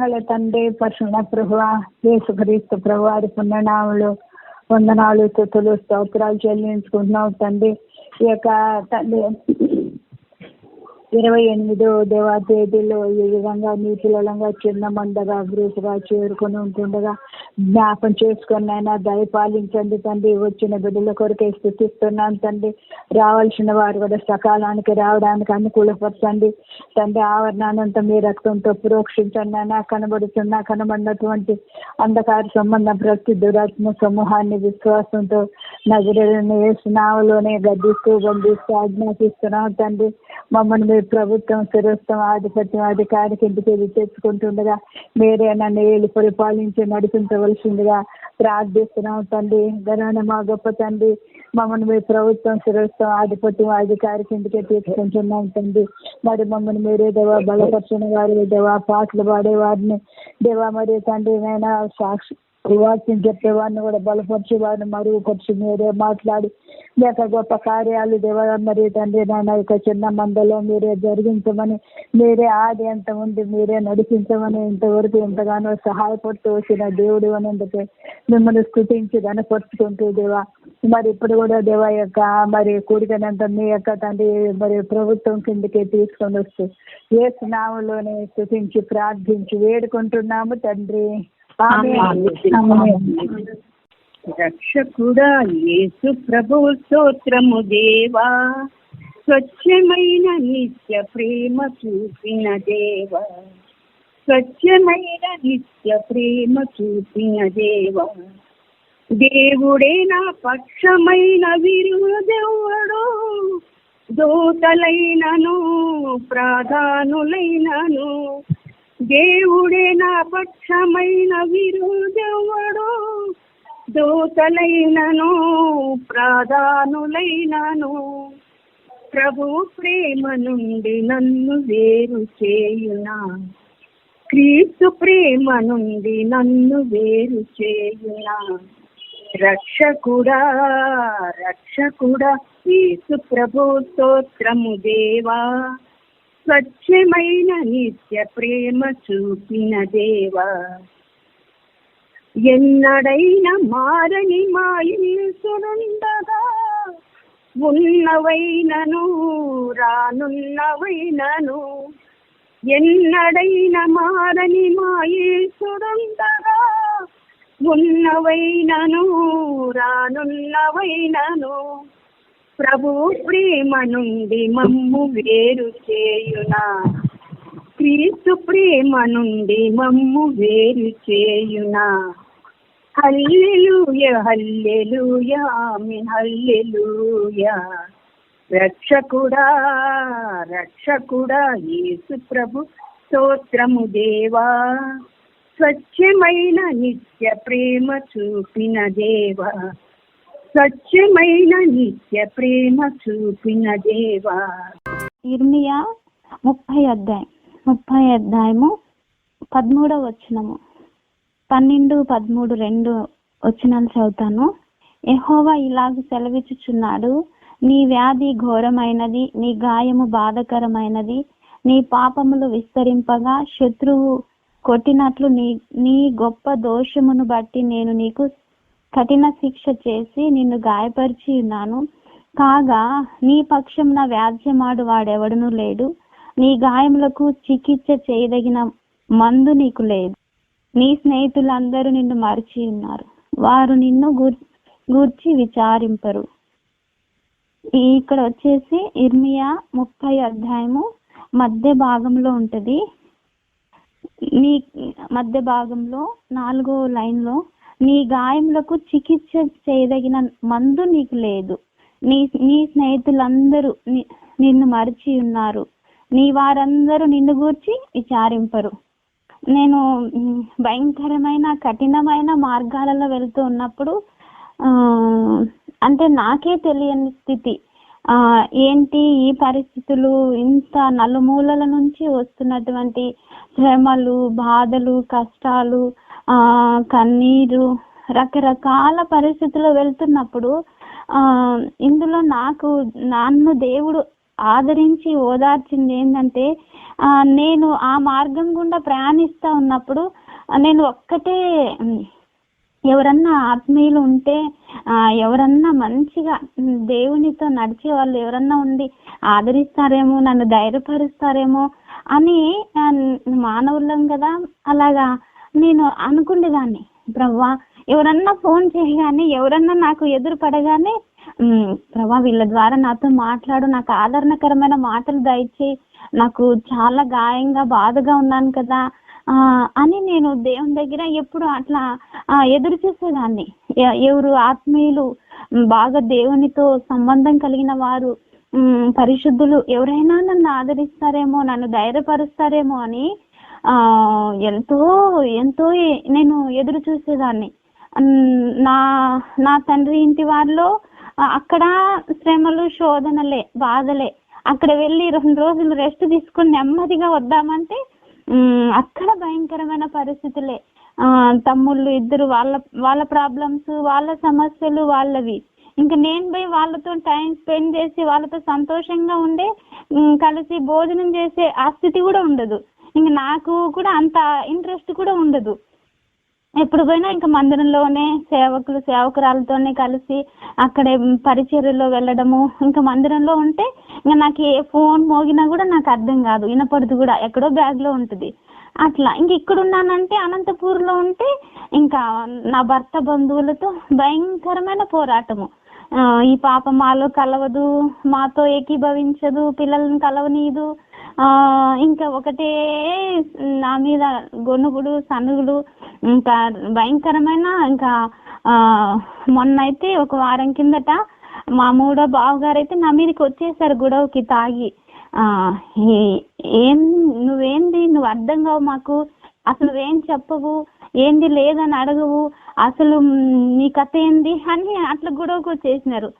ప్రేమల తండ్రి పరశున ప్రభు యేసుక్రీస్తు ప్రభు వారి పుణ్యనాములు వందనాలు తుతులు స్తోత్రాలు చెల్లించుకుంటున్నావు తండ్రి. ఈ యొక్క తండ్రి ఇరవై ఎనిమిదో దేవా తేదీలో ఈ విధంగా నీ చిన్న మందగా గ్రూపుగా చేరుకొని ఉంటుండగా జ్ఞాపం చేసుకొని అయినా దయపాలించండి తండ్రి. వచ్చిన బిడ్డల కొరకే స్థుతిస్తున్నాను తండ్రి. రావాల్సిన వారు కూడా సకాలానికి రావడానికి అనుకూలపరచండి. తండ్రి ఆవరణానంతా మీ రక్తంతో ప్రోక్షించండి అయినా కనబడుతున్నా కనబడినటువంటి అంధకార సంబంధం ప్రతి దురాత్మ సమూహాన్ని విశ్వాసంతో నగరులను వేసినావలోనే గద్దిస్తూ బంధిస్తూ ఆజ్ఞాపిస్తున్నాం. తండ్రి మమ్మల్ని మీ ప్రభుత్వం స్థిరత్వం ఆధిపత్యం అధికారి కిందకి తెచ్చుకుంటుండగా మీరే నన్ను ఏళ్ళు పరిపాలించి నడిపించవలసిందిగా ప్రార్థిస్తున్నాం తండ్రి. గరాన మా గొప్ప తండ్రి మమ్మల్ని మీ ప్రభుత్వం స్థిరత్వం ఆధిపత్యం అధికారి కిందకే తీసుకుంటున్నాం తండ్రి. మరి మమ్మల్ని మీరే దేవా బలపరిచిన వారు దేవా పాటలు పాడేవారిని దేవా మరి తండ్రి నైనా సాక్షి వాక్యం చెప్పేవాడిని కూడా బలపరిచి వారిని మరుగుపరిచి మీరే మాట్లాడి లేక యొక్క గొప్ప కార్యాలు దేవ మరి తండ్రి నాయన యొక్క చిన్న మందలో మీరే జరిగించమని మీరే ఆది ఎంత ఉంది మీరే నడిపించమని ఇంతవరకు ఎంతగానో సహాయపడుతూ వచ్చిన దేవుడు అనేందుకే మిమ్మల్ని స్థుతించి కనపరుచుకుంటూ దేవా. మరి ఇప్పుడు కూడా దేవా యొక్క మరి కూడికనంత మీ యొక్క తండ్రి మరి ప్రభుత్వం కిందకి తీసుకొని వస్తూ ఏ స్నామంలోనే స్థుతించి ప్రార్థించి వేడుకుంటున్నాము తండ్రి. రక్షకుడా యేసు ప్రభు స్తోత్రము దేవా. స్వచ్ఛమైన నిత్య ప్రేమ చూపిన దేవా. స్వచ్ఛమైన నిత్య ప్రేమ చూపిన దేవా. దేవుడే నా పక్షమైన విరుదెవ్వడు దూతలైనను ప్రాధానులైనను దేవుడే నా పక్షమైన విరుదెవ్వడు దూతలైనను ప్రాధానులైనను. ప్రభు ప్రేమ నుండి నన్ను వేరు చేయునా? క్రీస్తు ప్రేమ నుండి నన్ను వేరు చేయునా? రక్షకుడా రక్షకుడా యేసు ప్రభు స్తోత్రము దేవా? స్వచ్ఛమైన నిత్య ప్రేమ చూపిన దేవా. ఎన్నడైనా మారని మాయేసునుండగా ఉన్నవైనను రానున్నవైనను ఎన్నడైనా మారని మాయేసుడుండగా ఉన్నవైనను రానున్నవైనను ప్రభు ప్రేమ నుండి మమ్ము వేరు చేయునా. క్రీస్తు ప్రేమ నుండి మమ్ము వేరు చేయునా. హల్లెలూయ హల్లెలూయ ఆమె హల్లెలూయ. రక్షకుడా రక్షకుడా యేసు ప్రభు స్తోత్రము దేవా. స్వచ్ఛమైన నిత్య ప్రేమ చూపిన దేవా. స్వచ్ఛమైన నిత్య ప్రేమ చూపిన దేవా. ఇర్మియా ముప్పై అధ్యాయం ముప్పై అధ్యాయము పదమూడవ వచనము. పన్నెండు పదమూడు రెండు వచనాలు చదువుతాను. ఎహోవా ఇలాగ సెలవిచ్చుచున్నాడు నీ వ్యాధి ఘోరమైనది నీ గాయము బాధకరమైనది నీ పాపములు విస్తరింపగా శత్రువు కొట్టినట్లు నీ నీ గొప్ప దోషమును బట్టి నేను నీకు కఠిన శిక్ష చేసి నిన్ను గాయపరిచి ఉన్నాను. కాగా నీ పక్షం నా వ్యాజ్యమాడు వాడెవడను లేడు. నీ గాయములకు చికిత్స చేయదగిన మందు నీకు లేదు. నీ స్నేహితులందరూ నిన్ను మరిచి ఉన్నారు. వారు నిన్ను గూర్- గూర్చి విచారింపరు. ఇక్కడ వచ్చేసి ఇర్మియా ముప్పై అధ్యాయము మధ్య భాగంలో ఉంటది. నీ మధ్య భాగంలో నాలుగో లైన్లో నీ గాయములకు చికిత్స చేయదగిన మందు నీకు లేదు. నీ నీ స్నేహితులందరూ ని- నిన్ను మరిచి ఉన్నారు. నీ వారందరూ నిన్ను గూర్చి విచారింపరు. నేను భయంకరమైన కఠినమైన మార్గాలలో వెళ్తూ ఉన్నప్పుడు ఆ, అంటే నాకే తెలియని స్థితి. ఆ ఏంటి ఈ పరిస్థితులు? ఇంత నలుమూలల నుంచి వస్తున్నటువంటి శ్రమలు బాధలు కష్టాలు ఆ కన్నీరు రకరకాల పరిస్థితుల్లో వెళ్తున్నప్పుడు ఆ ఇందులో నాకు నన్ను దేవుడు ఆదరించి ఓదార్చింది ఏంటంటే ఆ, నేను ఆ మార్గం గుండా ప్రయాణిస్తా ఉన్నప్పుడు నేను ఒక్కటే ఎవరన్నా ఆత్మీయులు ఉంటే ఆ, ఎవరన్నా మంచిగా దేవునితో నడిచే వాళ్ళు ఎవరన్నా ఉండి ఆదరిస్తారేమో నన్ను ధైర్యపరుస్తారేమో అని మానవులం కదా అలాగా నేను అనుకునేదాన్ని. ప్రవ్వా ఎవరన్నా ఫోన్ చేయగానే ఎవరన్నా నాకు ఎదురు పడగానే ప్రభా వీళ్ళ ద్వారా నాతో మాట్లాడు. నాకు ఆదరణకరమైన మాటలు దయచి నాకు చాలా గాయంగా బాధగా ఉన్నాను కదా ఆ అని నేను దేవుని దగ్గర ఎప్పుడు అట్లా ఎదురు చూసేదాన్ని. ఎ- ఎవరు ఆత్మీయులు బాగా దేవునితో సంబంధం కలిగిన వారు పరిశుద్ధులు ఎవరైనా నన్ను ఆదరిస్తారేమో నన్ను ధైర్యపరుస్తారేమో అని ఎంతో ఎంతో నేను ఎదురు చూసేదాన్ని. నా నా తండ్రి ఇంటి వారిలో అక్కడ శ్రమలు శోధనలే బాధలే. అక్కడ వెళ్ళి రెండు రోజులు రెస్ట్ తీసుకొని నెమ్మదిగా వద్దామంటే అక్కడ భయంకరమైన పరిస్థితులే. ఆ, తమ్ముళ్ళు ఇద్దరు వాళ్ళ వాళ్ళ ప్రాబ్లమ్స్ వాళ్ళ సమస్యలు వాళ్ళవి. ఇంకా నేను పోయి వాళ్ళతో టైం స్పెండ్ చేసి వాళ్ళతో సంతోషంగా ఉండే కలిసి భోజనం చేసే ఆ స్థితి కూడా ఉండదు. ఇంకా నాకు కూడా అంత ఇంట్రెస్ట్ కూడా ఉండదు. ఎప్పుడు పోయినా ఇంకా మందిరంలోనే సేవకులు సేవకురాలతోనే కలిసి అక్కడే పరిచర్యలో వెళ్ళడము ఇంకా మందిరంలో ఉంటే ఇంకా నాకు ఏ ఫోన్ మోగినా కూడా నాకు అర్థం కాదు. వినపడదు కూడా. ఎక్కడో బ్యాగ్లో ఉంటుంది. అట్లా. ఇంక ఇక్కడ ఉన్నానంటే అనంతపూర్లో ఉంటే ఇంకా నా భర్త బంధువులతో భయంకరమైన పోరాటము. ఆ, ఈ పాప మాలో కలవదు మాతో ఏకీభవించదు పిల్లల్ని కలవనీయదు. ఇంకా ఒకటే నా మీద గొనుగుడు సనుగుడు ఇంకా భయంకరమైన ఇంకా ఆ మొన్నైతే ఒక వారం కిందట మా మూడో బావగారు అయితే నా మీదకి వచ్చేసారు గొడవకి తాగి. ఆ ఏ- ఏం నువ్వేంది? నువ్వు అర్థం కావు మాకు. అసలు నువ్వేం చెప్పవు? ఏంది లేదని అడగవు? అసలు నీ కథ ఏంది? అని అట్లా గొడవకు వచ్చేసినారు.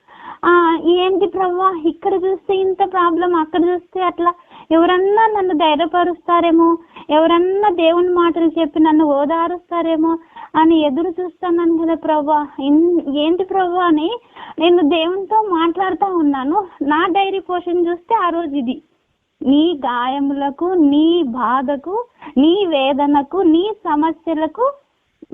ఆ ఏంటి ప్రవ్వా? ఇక్కడ చూస్తే ఇంత ప్రాబ్లం అక్కడ చూస్తే అట్లా ఎవరన్నా నన్ను ధైర్యపరుస్తారేమో ఎవరన్నా దేవుని మాటలు చెప్పి నన్ను ఓదారుస్తారేమో అని ఎదురు చూస్తున్నాను కదా ప్రభా ఏంటి ప్రభా అని నేను దేవునితో మాట్లాడుతూ ఉన్నాను. నా డైరీ పోషన్ చూస్తే ఆ రోజు ఇది. నీ గాయములకు నీ బాధకు నీ వేదనకు నీ సమస్యలకు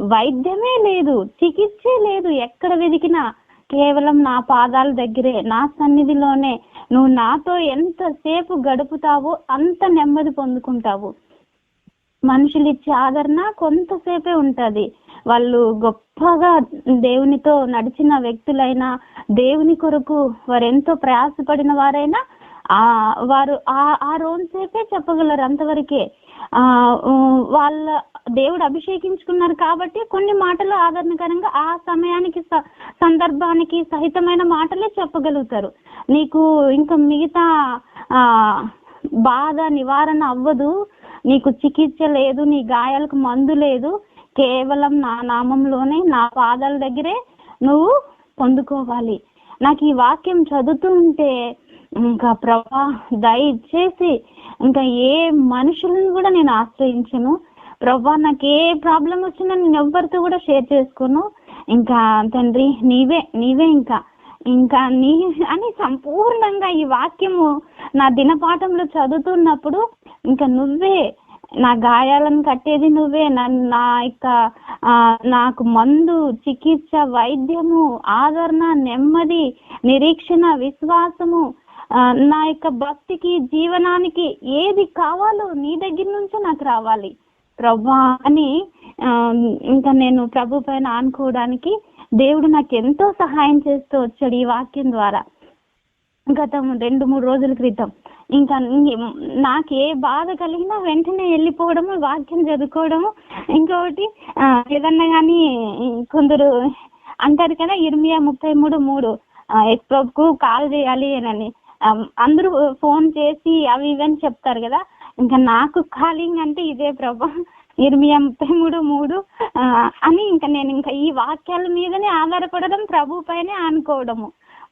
వైద్యమే లేదు చికిత్సే లేదు. ఎక్కడ వెతికినా కేవలం నా పాదాల దగ్గరే నా సన్నిధిలోనే. నువ్వు నాతో ఎంతసేపు గడుపుతావో అంత నెమ్మది పొందుకుంటావు. మనుషులు ఇచ్చే ఆదరణ కొంతసేపే ఉంటది. వాళ్ళు గొప్పగా దేవునితో నడిచిన వ్యక్తులైనా దేవుని కొరకు వారు ఎంతో ప్రయాసపడిన వారైనా ఆ వారు ఆ ఆ రోజుసేపే చెప్పగలరు అంతవరకే. వాళ్ళ దేవుడు అభిషేకించుకున్నారు కాబట్టి కొన్ని మాటలు ఆదరణకరంగా ఆ సమయానికి స- సందర్భానికి సహితమైన మాటలే చెప్పగలుగుతారు. నీకు ఇంకా మిగతా ఆ బాధ నివారణ అవ్వదు. నీకు చికిత్స లేదు నీ గాయాలకు మందు లేదు. కేవలం నా నామంలోనే నా పాదాల దగ్గరే నువ్వు పొందుకోవాలి. నాకు ఈ వాక్యం చదువుతూ ఉంటే ఇంకా ప్రభా దయచేసి ఇంకా ఏ మనుషులను కూడా నేను ఆశ్రయించను. ప్రభా నాకు ఏ ప్రాబ్లం వచ్చినా నేను ఎవ్వరితో కూడా షేర్ చేసుకోను. ఇంకా తండ్రి నీవే నీవే ఇంకా ఇంకా నీ అని సంపూర్ణంగా ఈ వాక్యము నా దినపాఠంలో చదువుతున్నప్పుడు ఇంకా నువ్వే నా గాయాలను కట్టేది నువ్వే. నా యొక్క ఆ, నాకు మందు చికిత్స వైద్యము ఆదరణ నెమ్మది నిరీక్షణ విశ్వాసము నా యొక్క భక్తికి జీవనానికి ఏది కావాలో నీ దగ్గర నుంచే నాకు రావాలి. ప్రభా అని ఆ, ఇంకా నేను ప్రభు పైన ఆనుకోవడానికి దేవుడు నాకు ఎంతో సహాయం చేస్తూ వచ్చాడు ఈ వాక్యం ద్వారా. గతం రెండు మూడు రోజుల క్రితం. ఇంకా నాకు ఏ బాధ కలిగినా వెంటనే వెళ్ళిపోవడము వాక్యం చదువుకోవడము. ఇంకొకటి ఏదన్నా కానీ కొందరు అంటారు కదా ఇరవై ముప్పై మూడు మూడు. ప్రభుకు కాల్ చేయాలి అని. అందరూ ఫోన్ చేసి అవి ఇవని చెప్తారు కదా. ఇంకా నాకు కాలింగ్ అంటే ఇదే ప్రభా. ఇర్మియా ముప్పై మూడు మూడు ఆ, అని ఇంకా నేను ఇంకా ఈ వాక్యాల మీదనే ఆధారపడడం ప్రభు పైనే అనుకోవడము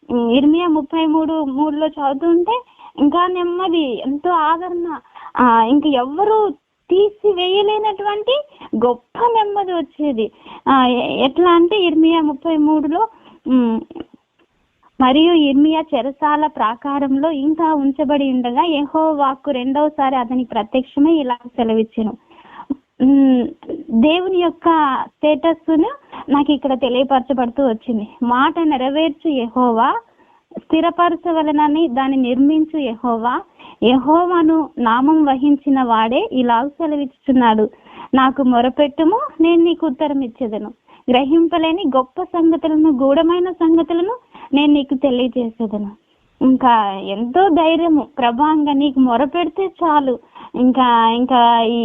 ఇరవై ఇర్మియా ముప్పై మూడు మూడులో చదువుతుంటే ఇంకా నెమ్మది ఎంతో ఆదరణ. ఆ ఎవరు ఎవ్వరు తీసివేయలేనటువంటి గొప్ప నెమ్మది వచ్చేది. ఆ ఎట్లా అంటే ఇర్మియా ముప్పై మూడులో మరియు ఇర్మియా చెరసాల ప్రాకారంలో ఇంకా ఉంచబడి ఉండగా యెహో వాక్కు రెండవసారి అతని ప్రత్యక్షమే ఇలా సెలవిచ్చాను. ఉమ్, దేవుని యొక్క స్టేటస్ను నాకు ఇక్కడ తెలియపరచబడుతూ వచ్చింది. మాట నెరవేర్చు యెహోవా స్థిరపరచవలనని దాన్ని నిర్మించు ఎహోవా యహోవాను నామం వహించిన వాడే ఇలా సెలవిచ్చుచున్నాడు. నాకు మొరపెట్టుము నేను నీకు ఉత్తరం ఇచ్చేదను గ్రహింపలేని గొప్ప సంగతులను గూఢమైన సంగతులను నేను నీకు తెలియజేసేదను. ఇంకా ఎంతో ధైర్యము ప్రభా ఇంకా నీకు మొరపెడితే చాలు. ఇంకా ఇంకా ఈ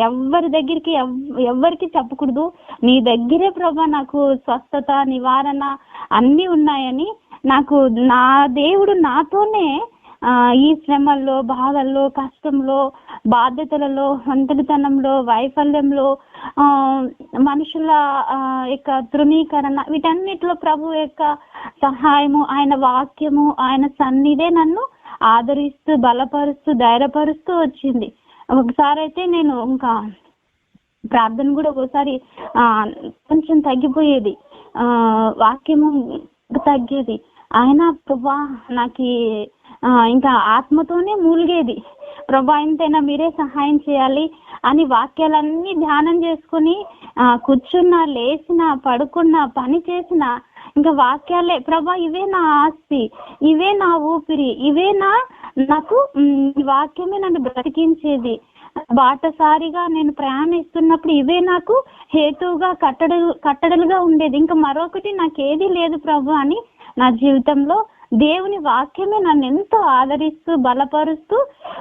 ఎవరి దగ్గరికి ఎవ్- ఎవ్వరికి చెప్పకూడదు. నీ దగ్గరే ప్రభా నాకు స్వస్థత నివారణ అన్నీ ఉన్నాయని నాకు నా దేవుడు నాతోనే ఆ, ఈ శ్రమల్లో బాధల్లో కష్టంలో బాధ్యతలలో ఒంటరితనంలో వైఫల్యంలో మనుషుల ఆ, యొక్క తృణీకరణ వీటన్నిటిలో ప్రభు యొక్క సహాయము ఆయన వాక్యము ఆయన సన్నిధే నన్ను ఆదరిస్తూ బలపరుస్తూ ధైర్యపరుస్తూ వచ్చింది. ఒకసారి అయితే నేను ఇంకా ప్రార్థన కూడా ఒకసారి ఆ, కొంచెం తగ్గిపోయేది. ఆ వాక్యము తగ్గేది. ఆయన ప్రభా నాకు ఆ, ఇంకా ఆత్మతోనే మూలిగేది. ప్రభా ఎంతైనా మీరే సహాయం చేయాలి అని వాక్యాలన్నీ ధ్యానం చేసుకుని ఆ, కూర్చున్నా లేచిన పడుకున్నా పని చేసిన ఇంకా వాక్యాలే ప్రభా ఇవే నా ఆస్తి ఇవే నా ఊపిరి ఇవే నా నాకు వాక్యమే నన్ను బ్రతికించేది. బాటసారిగా నేను ప్రయాణిస్తున్నప్పుడు ఇవే నాకు హేతువుగా కట్టడలు కట్టడలుగా ఉండేది. ఇంకా మరొకటి నాకేది లేదు ప్రభు అని నా జీవితంలో దేవుని వాక్యమే నన్ను ఎంతో ఆదరిస్తూ బలపరుస్తూ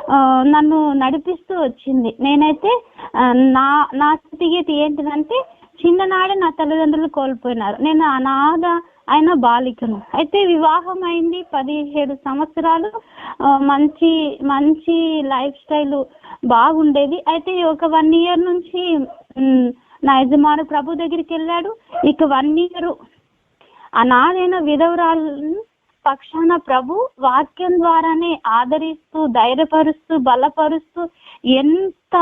ఆ, నన్ను నడిపిస్తూ వచ్చింది. నేనైతే ఆ, నా నా స్థితిగతి ఏంటిదంటే చిన్ననాడే నా తల్లిదండ్రులు కోల్పోయినారు. నేను అనాథ అయిన బాలికను. అయితే వివాహం అయింది పదిహేడు సంవత్సరాలు. మంచి మంచి లైఫ్ స్టైల్ బాగుండేది. అయితే ఒక వన్ ఇయర్ నుంచి నా యజమాను ప్రభు దగ్గరికి వెళ్ళాడు. ఇక వన్ ఇయర్ అనాథైన విధవరాలను పక్షాన ప్రభు వాక్యం ద్వారానే ఆదరిస్తూ ధైర్యపరుస్తూ బలపరుస్తూ ఎంత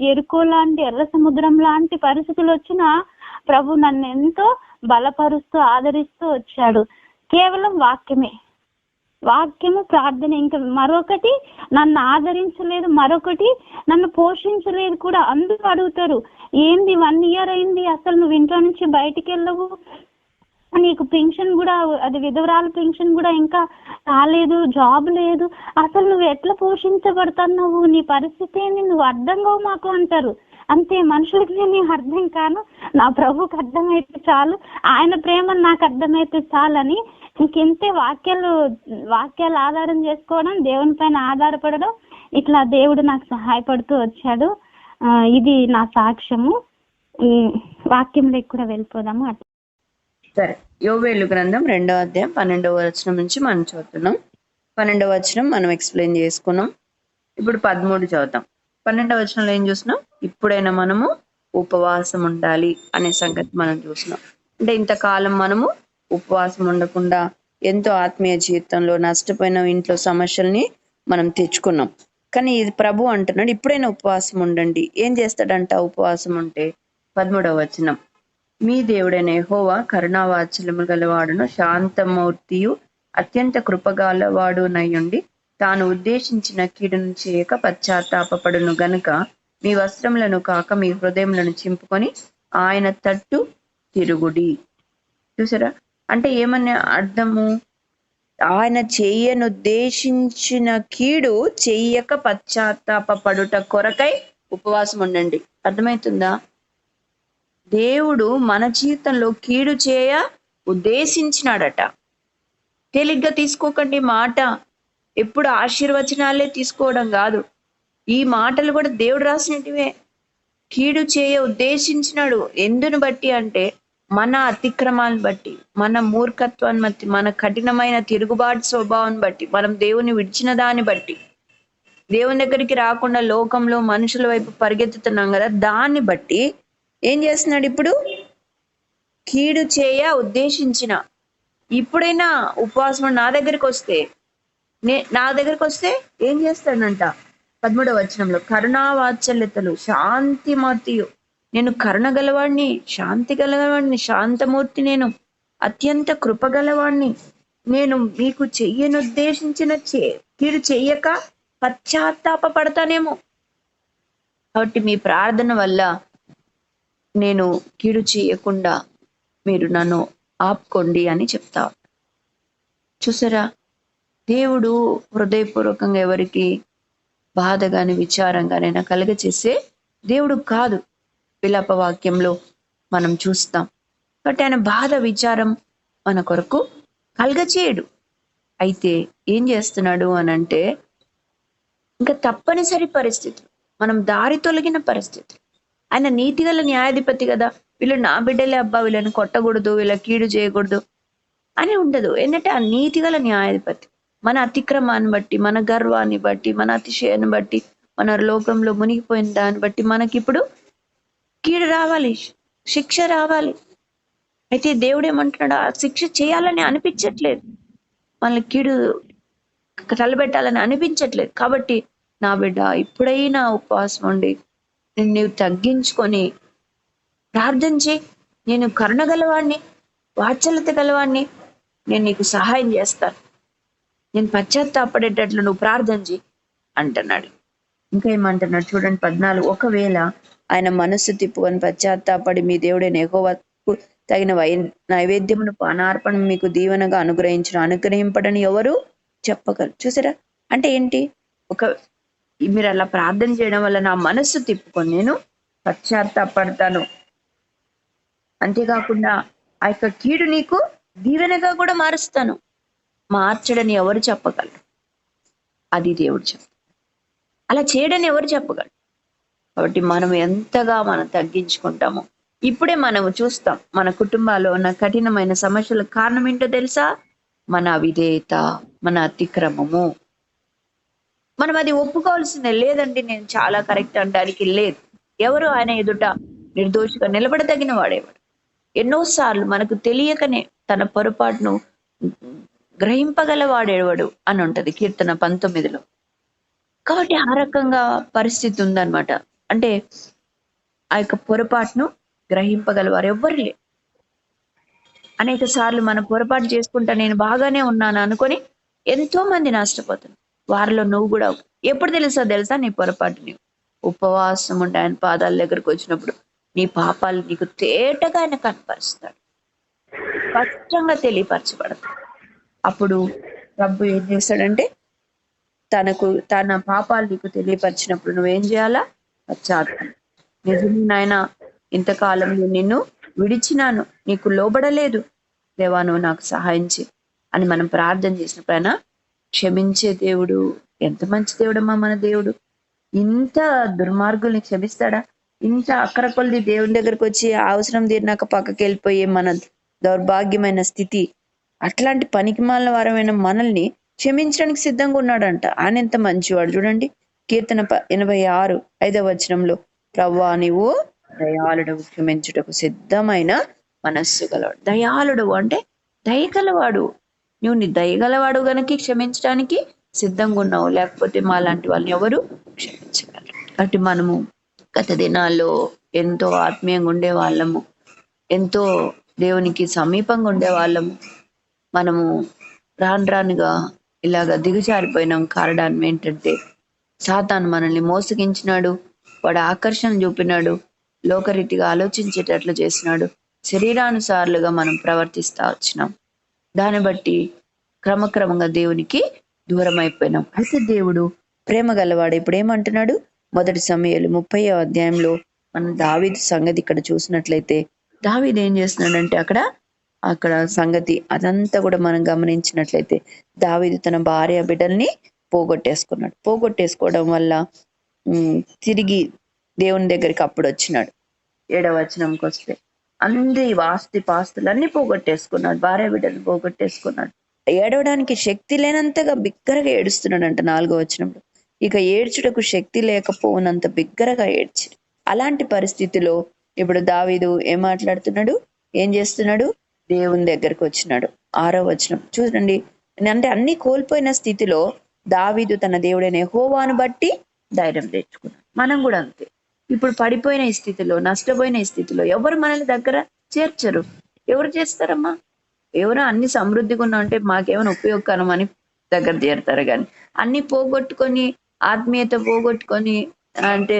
ఎరుకో లాంటి ఎర్ర సముద్రం లాంటి పరిస్థితులు వచ్చినా ప్రభు నన్ను ఎంతో బలపరుస్తూ ఆదరిస్తూ వచ్చాడు. కేవలం వాక్యమే. వాక్యము ప్రార్థన ఇంకా మరొకటి నన్ను ఆదరించలేదు మరొకటి నన్ను పోషించలేదు కూడా. అందరూ అడుగుతారు ఏంది వన్ ఇయర్ అయింది అసలు నువ్వు ఇంట్లో నుంచి బయటికి వెళ్ళవు? నీకు పెన్షన్ కూడా అది విధవరాల పెన్షన్ కూడా ఇంకా రాలేదు జాబ్ లేదు. అసలు నువ్వు ఎట్లా పోషించబడుతున్నావు? నీ పరిస్థితి ఏంది? నువ్వు అర్థం కావు మాకు అంటారు. అంతే మనుషులకి నేను అర్థం కాను. నా ప్రభుకి అర్థమైతే చాలు. ఆయన ప్రేమ నాకు అర్థమైతే చాలని. ఇంకెంతే వాక్యాలు వాక్యాలు ఆధారం చేసుకోవడం దేవుని పైన ఆధారపడడం. ఇట్లా దేవుడు నాకు సహాయపడుతూ వచ్చాడు. ఆ, ఇది నా సాక్ష్యము. ఈ వాక్యంలోకి కూడా వెళ్ళిపోదాము. సరే. యోవేలు గ్రంథం రెండవ అధ్యాయం పన్నెండవ వచనం నుంచి మనం చదువుతున్నాం. పన్నెండవ వచనం మనం ఎక్స్ప్లెయిన్ చేసుకున్నాం. ఇప్పుడు పదమూడు చదువుతాం. పన్నెండవ వచనంలో ఏం చూసినాం ఇప్పుడైనా మనము ఉపవాసం ఉండాలి అనే సంగతి మనం చూసినాం అంటే ఇంతకాలం మనము ఉపవాసం ఉండకుండా ఎంతో ఆత్మీయ జీవితంలో నష్టపోయిన ఇంట్లో సమస్యల్ని మనం తెచ్చుకున్నాం. కానీ ఇది ప్రభు అంటున్నాడు ఇప్పుడైనా ఉపవాసం ఉండండి. ఏం చేస్తాడంట ఉపవాసం ఉంటే? పదమూడవ వచనం. మీ దేవుడైన యహోవా కరుణావాచలము గలవాడును శాంతమూర్తియు అత్యంత కృపగలవాడునయ్యుండి తాను ఉద్దేశించిన కీడును చేయక పశ్చాత్తాపపడును గనుక మీ వస్త్రములను కాక మీ హృదయములను చింపుకొని ఆయన తట్టు తిరుగుడి. చూసారా? అంటే ఏమన్నా అర్థము? ఆయన చేయనుద్దేశించిన కీడు చెయ్యక పశ్చాత్తాపడుట కొరకై ఉపవాసం ఉండండి అర్థమవుతుందా దేవుడు మన జీవితంలో కీడు చేయ ఉద్దేశించినాడట. తేలిగ్గా తీసుకోకండి మాట. ఎప్పుడు ఆశీర్వచనాలే తీసుకోవడం కాదు. ఈ మాటలు కూడా దేవుడు రాసినటివే. కీడు చేయ ఉద్దేశించినాడు. ఎందును బట్టి అంటే మన అతిక్రమాలను బట్టి మన మూర్ఖత్వాన్ని బట్టి మన కఠినమైన తిరుగుబాటు స్వభావాన్ని బట్టి మనం దేవుని విడిచిన దాన్ని బట్టి. దేవుని దగ్గరికి రాకుండా లోకంలో మనుషుల వైపు పరిగెత్తుతున్నాం కదా దాన్ని బట్టి ఏం చేస్తున్నాడు ఇప్పుడు? కీడు చేయ ఉద్దేశించిన. ఇప్పుడైనా ఉపవాసం నా దగ్గరికి వస్తే నే నా దగ్గరికి వస్తే ఏం చేస్తాడంట? పదమూడవ వచనంలో కరుణావాత్సల్యతలు శాంతిమూర్తియు నేను కరుణ గలవాడిని శాంతి గలవాడిని శాంతమూర్తి నేను అత్యంత కృపగలవాణ్ణి నేను మీకు చెయ్యనుద్దేశించిన చే కీడు చెయ్యక పశ్చాత్తాప పడతానేమో కాబట్టి మీ ప్రార్థన వల్ల నేను కీడు చేయకుండా మీరు నన్ను ఆపుకోండి అని చెప్తా. చూసారా? దేవుడు హృదయపూర్వకంగా ఎవరికి బాధ గాని విచారం కలగచేసే దేవుడు కాదు. విలాప వాక్యంలో మనం చూస్తాం. కాబట్టి ఆయన బాధ విచారం మన కొరకు కలగచేయడు. అయితే ఏం చేస్తున్నాడు అని అంటే ఇంకా తప్పనిసరి పరిస్థితులు మనం దారి తొలగిన పరిస్థితులు ఆయన నీతిగల న్యాయాధిపతి కదా. వీళ్ళు నా బిడ్డలే అబ్బా వీళ్ళని కొట్టకూడదు వీళ్ళ కీడు చేయకూడదు అని ఉండదు. ఏంటంటే ఆ నీతిగల న్యాయాధిపతి. మన అతిక్రమాన్ని బట్టి మన గర్వాన్ని బట్టి మన అతిశయాన్ని బట్టి మన లోకంలో మునిగిపోయిన దాన్ని బట్టి మనకిప్పుడు కీడు రావాలి శిక్ష రావాలి. అయితే దేవుడు ఏమంటున్నాడు? ఆ శిక్ష చేయాలని అనిపించట్లేదు. మనల్ని కీడు తలబెట్టాలని అనిపించట్లేదు. కాబట్టి నా బిడ్డ ఇప్పుడైనా ఉపవాసం ఉండి నీవు తగ్గించుకొని ప్రార్థన చేయి. నేను కరుణ గలవాడిని వాత్సల్యత గలవాడిని నేను నీకు సహాయం చేస్తాను. నేను పశ్చాత్తాపడేటట్లు నువ్వు ప్రార్థన చేయి అంటున్నాడు. ఇంకా ఏమంటున్నాడు చూడండి పద్నాలుగు. ఒకవేళ ఆయన మనస్సు తిప్పుకొని పశ్చాత్తాపడి మీ దేవుడైన ఎగోవకు తగిన వై నైవేద్యమును పానార్పణ మీకు దీవెనగా అనుగ్రహించిన. అనుగ్రహింపడని ఎవరు చెప్పగలరు? చూసారా? అంటే ఏంటి? ఒక మీరు అలా ప్రార్థన చేయడం వల్ల నా మనస్సు తిప్పుకొని నేను పశ్చాత్తాపడతాను. అంతేకాకుండా ఆ యొక్క కీడు నీకు దీవెనగా కూడా మారుస్తాను. మార్చడని ఎవరు చెప్పగలరు? అది దేవుడు చెప్ప అలా చేయడని ఎవరు చెప్పగలరు? కాబట్టి మనం ఎంతగా మనం తగ్గించుకుంటామో ఇప్పుడే మనము చూస్తాం మన కుటుంబాల్లో ఉన్న కఠినమైన సమస్యల కారణం ఏంటో తెలుసా? మన అవిధేయత మన అతిక్రమము. మనం అది ఒప్పుకోవాల్సిందే. లేదండి నేను చాలా కరెక్ట్ అనడానికి లేదు. ఎవరు ఆయన ఎదుట నిర్దోషిగా నిలబడదగిన వాడేవాడు ఎన్నోసార్లు మనకు తెలియకనే తన పొరపాటును గ్రహింపగలవాడేవాడు అని ఉంటది కీర్తన పంతొమ్మిదిలో. కాబట్టి ఆ రకంగా పరిస్థితి ఉందన్నమాట. అంటే ఆ యొక్క పొరపాటును గ్రహింపగలవారు ఎవ్వరు లేరు. అనేక సార్లు మనం పొరపాటు చేసుకుంటా నేను బాగానే ఉన్నాను అనుకొని ఎంతో మంది నష్టపోతున్నారు. వారిలో నువ్వు కూడా ఎప్పుడు తెలుసా తెలుసా నీ పొరపాటు నీవు? ఉపవాసం ఉంటే ఆయన పాదాల దగ్గరకు వచ్చినప్పుడు నీ పాపాలు నీకు తేటగా ఆయన కనపరుస్తాడు. స్పష్టంగా తెలియపరచబడతాడు అప్పుడు ప్రభు ఏం చేస్తాడంటే తనకు తన పాపాలు నీకు తెలియపరిచినప్పుడు నువ్వేం చేయాలా? పశ్చాత్తాపం. నిజమే నాయన ఇంతకాలం నేను నిన్ను విడిచినాను నీకు లోబడలేదు. దేవా నువ్వు నాకు సహాయం అని మనం ప్రార్థన చేసినప్పుడు ఆయన క్షమించే దేవుడు. ఎంత మంచి దేవుడమ్మా మన దేవుడు. ఇంత దుర్మార్గుల్ని క్షమిస్తాడా? ఇంత అక్కడ కొలిది దేవుని దగ్గరకు వచ్చి అవసరం తీరినాక పక్కకి వెళ్ళిపోయే మన దౌర్భాగ్యమైన స్థితి. అట్లాంటి పనికి మాలిన వారమైన మనల్ని క్షమించడానికి సిద్ధంగా ఉన్నాడంట. ఆయన ఎంత మంచివాడు చూడండి. కీర్తన ప- ఎనభై ఆరు ఐదవ వచనంలో ప్రవ్వా నీవు దయాళుడు క్షమించుటకు సిద్ధమైన మనస్సు గలవాడు. దయాళుడు అంటే దయ కలవాడు నువ్వు నీ దయగలవాడు గనక క్షమించడానికి సిద్ధంగా ఉన్నావు. లేకపోతే మా లాంటి వాళ్ళని ఎవరు క్షమించగలరు? కాబట్టి మనము గత దినాల్లో ఎంతో ఆత్మీయంగా ఉండే వాళ్ళము ఎంతో దేవునికి సమీపంగా ఉండే వాళ్ళము మనము రాను రానుగా ఇలాగ దిగజారిపోయినాం. కారణం ఏంటంటే సాతాను మనల్ని మోసగించినాడు. వాడు ఆకర్షణ చూపినాడు. లోకరీతిగా ఆలోచించేటట్లు చేసినాడు. శరీరానుసారులుగా మనం ప్రవర్తిస్తా వచ్చినాం. దాన్ని బట్టి క్రమక్రమంగా దేవునికి దూరం అయిపోయినాం అయితే దేవుడు ప్రేమ గలవాడు ఇప్పుడు ఏమంటున్నాడు? మొదటి సమయాలు ముప్పై అధ్యాయంలో మనం దావీదు సంగతి ఇక్కడ చూసినట్లయితే దావీదు ఏం చేస్తున్నాడంటే అక్కడ అక్కడ సంగతి అదంతా కూడా మనం గమనించినట్లయితే దావీదు తన భార్య బిడ్డల్ని పోగొట్టేసుకున్నాడు. పోగొట్టేసుకోవడం వల్ల తిరిగి దేవుని దగ్గరికి అప్పుడు వచ్చినాడు. ఏడవచనంకి వస్తే అందరి ఆస్తి పాస్తులన్నీ పోగొట్టేసుకున్నాడు భార్య బిడ్డలు పోగొట్టేసుకున్నాడు. ఏడవడానికి శక్తి లేనంతగా బిగ్గరగా ఏడుస్తున్నాడంట నాలుగో వచ్చినప్పుడు ఇక ఏడ్చుటకు శక్తి లేకపోవునంత బిగ్గరగా ఏడ్చి. అలాంటి పరిస్థితిలో ఇప్పుడు దావీదు ఏం మాట్లాడుతున్నాడు? ఏం చేస్తున్నాడు? దేవుని దగ్గరకు వచ్చినాడు. ఆరో వచనం. చూడండి అంటే అన్ని కోల్పోయిన స్థితిలో దావీదు తన దేవుడైన హోవాను బట్టి ధైర్యం తెచ్చుకున్నాడు. మనం కూడా అంతే. ఇప్పుడు పడిపోయిన స్థితిలో నష్టపోయిన స్థితిలో ఎవరు మనల్ని దగ్గర చేర్చరు? ఎవరు చేస్తారమ్మా? ఎవరో అన్ని సమృద్ధిగా ఉన్నా అంటే మాకేమైనా ఉపయోగకరం అని దగ్గర చేరుతారు కానీ అన్ని పోగొట్టుకొని ఆత్మీయత పోగొట్టుకొని అంటే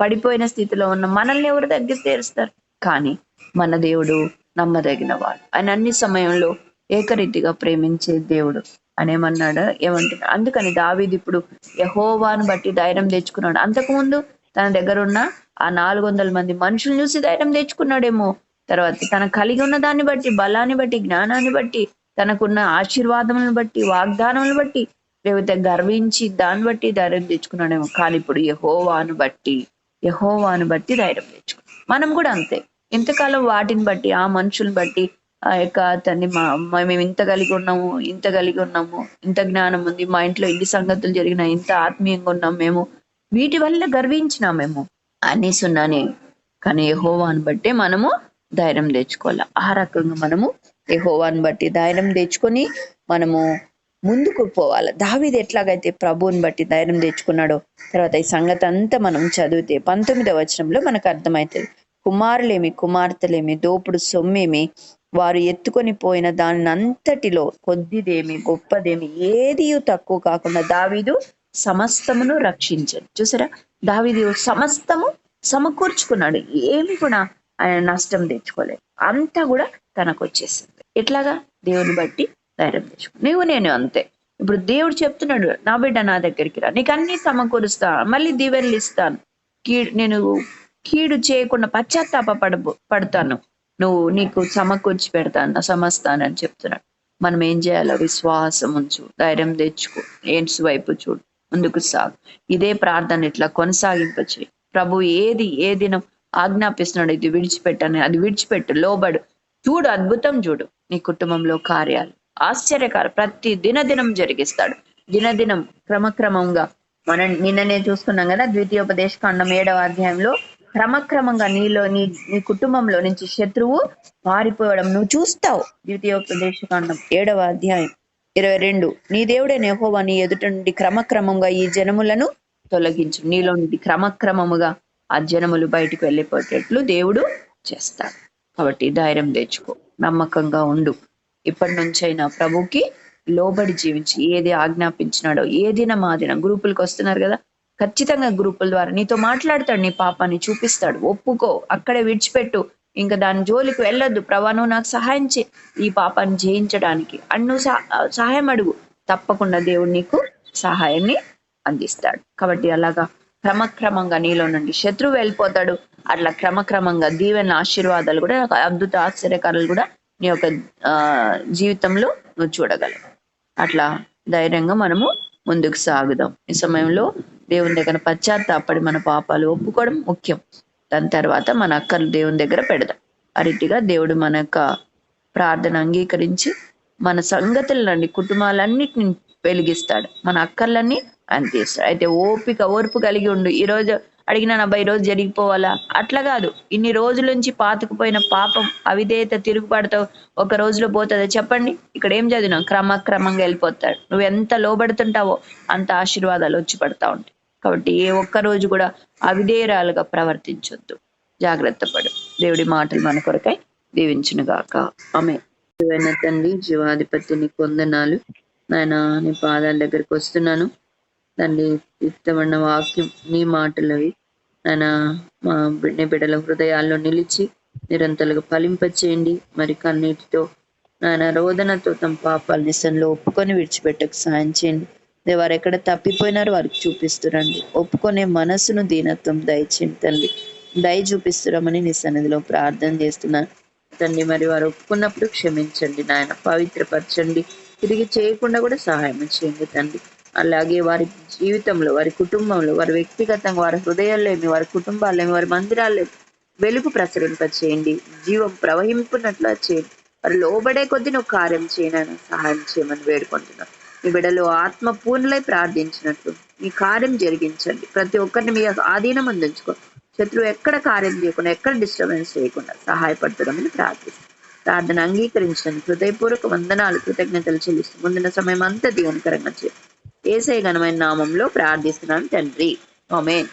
పడిపోయిన స్థితిలో ఉన్న మనల్ని ఎవరు దగ్గర చేరుస్తారు? కానీ మన దేవుడు నమ్మదగిన వాడు. ఆయన అన్ని సమయంలో ఏకరీతిగా ప్రేమించే దేవుడు అని ఏమన్నాడు? ఏమంటున్నాడు? అందుకని దావీది ఇప్పుడు యహోవాను బట్టి ధైర్యం తెచ్చుకున్నాడు. అంతకుముందు తన దగ్గర ఉన్న ఆ నాలుగు వందల మంది మనుషులు చూసి ధైర్యం తెచ్చుకున్నాడేమో. తర్వాత తన కలిగి ఉన్న దాన్ని బట్టి బలాన్ని బట్టి జ్ఞానాన్ని బట్టి తనకున్న ఆశీర్వాదములను బట్టి వాగ్దానములను బట్టి లేకపోతే గర్వించి దాన్ని బట్టి ధైర్యం తెచ్చుకున్నాడేమో. కానీ ఇప్పుడు యహోవాను బట్టి యహోవాను బట్టి ధైర్యం తెచ్చుకున్నాం మనం కూడా అంతే. ఇంతకాలం వాటిని బట్టి ఆ మనుషుల్ని బట్టి ఆ యొక్క తన్ని మా మా- మేము ఇంత కలిగి ఉన్నాము ఇంత కలిగి ఉన్నాము ఇంత జ్ఞానం ఉంది మా ఇంట్లో ఇన్ని సంగతులు జరిగినాయి ఇంత ఆత్మీయంగా ఉన్నాం మేము వీటి వల్ల గర్వించినా మేము. అనేసి ఉన్నానే కానీ యెహోవాను బట్టే మనము ధైర్యం తెచ్చుకోవాలి. ఆ రకంగా మనము యెహోవాను బట్టి ధైర్యం తెచ్చుకొని మనము ముందుకు పోవాలి. దావిది ఎట్లాగైతే ప్రభువుని బట్టి ధైర్యం తెచ్చుకున్నాడో తర్వాత ఈ సంగతి అంతా మనం చదివితే పంతొమ్మిదవ వచనంలో మనకు అర్థమవుతుంది. కుమారులేమి కుమార్తెలేమి దోపుడు సొమ్మేమి వారు ఎత్తుకొని పోయిన దాని అంతటిలో కొద్దిదేమి గొప్పదేమి ఏది తక్కువ కాకుండా దావీదు సమస్తమును రక్షించాడు చూసారా? దావీదు సమస్తము సమకూర్చుకున్నాడు. ఏమి కూడా ఆయన నష్టం తెచ్చుకోలేదు. అంతా కూడా తనకు వచ్చేసింది ఎట్లాగా? దేవుని బట్టి ధైర్యం తెచ్చుకో నువ్వు నేను అంతే. ఇప్పుడు దేవుడు చెప్తున్నాడు నా బిడ్డ నా దగ్గరికి రా. నీకు అన్ని సమకూరుస్తా మళ్ళీ దీవెనలు ఇస్తాను. కీడు నేను కీడు చేయకుండా పశ్చాత్తాప పడ పడతాను. నువ్వు నీకు సమకూర్చి పెడతాను నా సమస్తానని చెప్తున్నాడు. మనం ఏం చేయాలో? విశ్వాసం ఉంచు ధైర్యం తెచ్చుకో. ఏడ్స్ వైపు చూడు. ముందుకు సాగు. ఇదే ప్రార్థన ఇట్లా కొనసాగింపచ్చు ప్రభు ఏది ఏ దినం ఆజ్ఞాపిస్తున్నాడు ఇది విడిచిపెట్టని అది విడిచిపెట్టు లోబడు. చూడు అద్భుతం చూడు నీ కుటుంబంలో కార్యాలు. ఆశ్చర్యకారు. ప్రతి దినదినం జరిగిస్తాడు. దినదినం క్రమక్రమంగా మనం నిన్ననే చూసుకున్నాం కదా ద్వితీయోపదేశ కాండం ఏడవ అధ్యాయంలో క్రమక్రమంగా నీలో నీ నీ కుటుంబంలో నుంచి శత్రువు పారిపోవడం నువ్వు చూస్తావు. ద్వితీయోపదేశ ఖండం ఏడవ అధ్యాయం. ఇరవై రెండు. నీ దేవుడే నెహోవా నీ ఎదుట నుండి క్రమక్రమంగా ఈ జనములను తొలగించు. నీలో నుండి క్రమక్రమముగా ఆ జనములు బయటకు వెళ్ళిపోయేటట్లు దేవుడు చేస్తాడు. కాబట్టి ధైర్యం తెచ్చుకో. నమ్మకంగా ఉండు. ఇప్పటి నుంచైనా ప్రభుకి లోబడి జీవించి ఏది ఆజ్ఞాపించినాడో ఏదిన మాదిన ఆ గ్రూపులకు వస్తున్నారు కదా? ఖచ్చితంగా గ్రూపుల ద్వారా నీతో మాట్లాడతాడు నీ పాపాన్ని చూపిస్తాడు. ఒప్పుకో. అక్కడే విడిచిపెట్టు. ఇంకా దాని జోలికి వెళ్ళొద్దు. ప్రభా నువ్వు నాకు సహాయం చే ఈ పాపాన్ని జయించడానికి. అన్ను సహాయం అడుగు. తప్పకుండా దేవుడు నీకు సహాయాన్ని అందిస్తాడు. కాబట్టి అలాగా క్రమక్రమంగా నీలో నుండి శత్రువు వెళ్ళిపోతాడు. అట్లా క్రమక్రమంగా దీవెన ఆశీర్వాదాలు కూడా అద్భుత ఆశ్చర్యకారాలు కూడా నీ యొక్క ఆ జీవితంలో నువ్వు చూడగలవు. అట్లా ధైర్యంగా మనము ముందుకు సాగుదాం. ఈ సమయంలో దేవుని దగ్గర పశ్చాత్తాపడి మన పాపాలు ఒప్పుకోవడం ముఖ్యం. దాని తర్వాత మన అక్కలు దేవుని దగ్గర పెడదాం. ఆ రీతిగా దేవుడు మన యొక్క ప్రార్థన అంగీకరించి మన సంగతులన్నీ కుటుంబాలన్నిటిని వెలిగిస్తాడు. మన అక్కర్లన్నీ ఆయన తీస్తాడు అయితే ఓపిక ఓర్పు కలిగి ఉండు. ఈ రోజు అడిగినా అబ్బాయి ఈరోజు రోజు జరిగిపోవాలా? అట్లా కాదు. ఇన్ని రోజుల నుంచి పాతుకుపోయిన పాపం అవిధేయత తిరుగుపడతావు ఒక రోజులో పోతుందో? చెప్పండి. ఇక్కడ ఏం చదివినాం? క్రమక్రమంగా వెళ్ళిపోతాడు. నువ్వు ఎంత లోబడుతుంటావో అంత ఆశీర్వాదాలు వచ్చి పడతా ఉంటాయి. కాబట్టి ఏ ఒక్క రోజు కూడా అవిధేయరాలుగా ప్రవర్తించొద్దు. జాగ్రత్త పడు. దేవుడి మాటలు మన కొరకై దీవించును గాక ఆమె తండ్రి జీవాధిపతిని కొందనాలు నాయన నీ పాదాల దగ్గరికి వస్తున్నాను. తండ్రి ఇష్టమైన వాక్యం నీ మాటలవి నాయన మా బిడ్డ బిడ్డల హృదయాల్లో నిలిచి నిరంతరంగా ఫలింపచేయండి. మరి కన్నీటితో నాయన రోదనతో తమ పాపాల నిశంలో ఒప్పుకొని విడిచిపెట్టకు సాయం చేయండి. వారు ఎక్కడ తప్పిపోయినారో వారికి చూపిస్తురండి. ఒప్పుకునే మనసును దీనత్వం దయచేయండి తండ్రి దయ చూపిస్తురమని నీ సన్నిధిలో ప్రార్థన చేస్తున్నాను. తండ్రి మరి వారు ఒప్పుకున్నప్పుడు క్షమించండి నాయన పవిత్రపరచండి. తిరిగి చేయకుండా కూడా సహాయం చేయండి తండ్రి అలాగే వారి జీవితంలో వారి కుటుంబంలో వారి వ్యక్తిగతంగా వారి హృదయాల్లో ఏమి వారి కుటుంబాల్లో ఏమి వారి మందిరాల్లో వెలుగు ప్రసరింప చేయండి జీవం ప్రవహింపునట్లు చేయండి. వారు లోబడే కొద్దీ నువ్వు కార్యం చేయనని సహాయం చేయమని వేడుకుంటున్నాను. మీ బిడ్డలు ఆత్మ పూర్ణలై ప్రార్థించినట్లు. మీ కార్యం జరిగించండి. ప్రతి ఒక్కరిని మీ ఆధీనం అందించుకో. శత్రువు ఎక్కడ కార్యం చేయకుండా ఎక్కడ డిస్టర్బెన్స్ చేయకుండా సహాయపడుతుందని ప్రార్థిస్తాం. ప్రార్థన అంగీకరించండి. హృదయపూర్వక వందనాలు కృతజ్ఞతలు చెల్లిస్తూ ముందున్న సమయం అంతా దీవెనకరంగా చేయండి ఏసై ఘనమైన నామంలో ప్రార్థిస్తున్నాను తండ్రి. ఆమేన్.